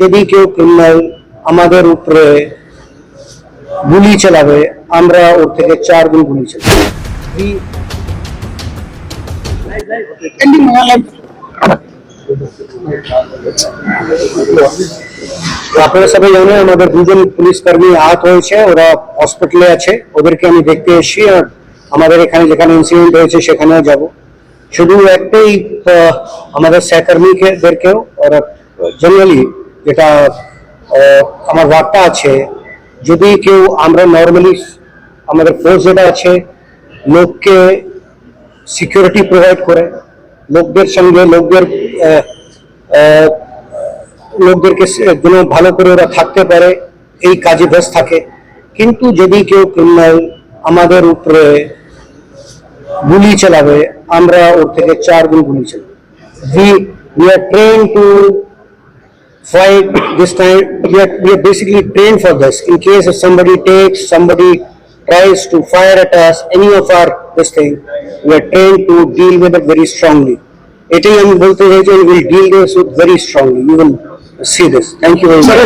যদি কেউ ক্রিমিনাল আমাদের উপরে গুলি চালাবে, আমরা ওর থেকে চার গুণ গুলি চালাবো। আপনারা সবাই জানেন, আমাদের দুজন পুলিশ কর্মী আহত হয়েছে, ওরা হসপিটালে আছে। ওদেরকে আমি দেখতে এসেছি আর আমাদের এখানে যেখানে ইনসিডেন্ট হয়েছে, সেখানেও যাব। শুধু একটাই আমাদের সহকর্মীদেরকেও ওরা জেনারেলি যেটা আমার বার্তা আছে, যদি কেউ আমরা নর্মালি আমাদের ফোর্স যেটা আছে, লোককে সিকিউরিটি প্রোভাইড করে, লোকদের সঙ্গে লোকদের লোকদেরকে যেন ভালো করে ওরা থাকতে পারে, এই কাজে ব্যস্ত থাকে। কিন্তু যদি কেউ ক্রিমিনাল আমাদের উপরে গুলি চালাবে, আমরা ওর থেকে চার গুণ গুলি চালাবো। We we are trained Fight this time we are, we are basically trained for this in case if somebody takes somebody tries to fire at us any of our this thing we are trained to deal with it very strongly it is and both will deal this with very strongly you will see this thank you very much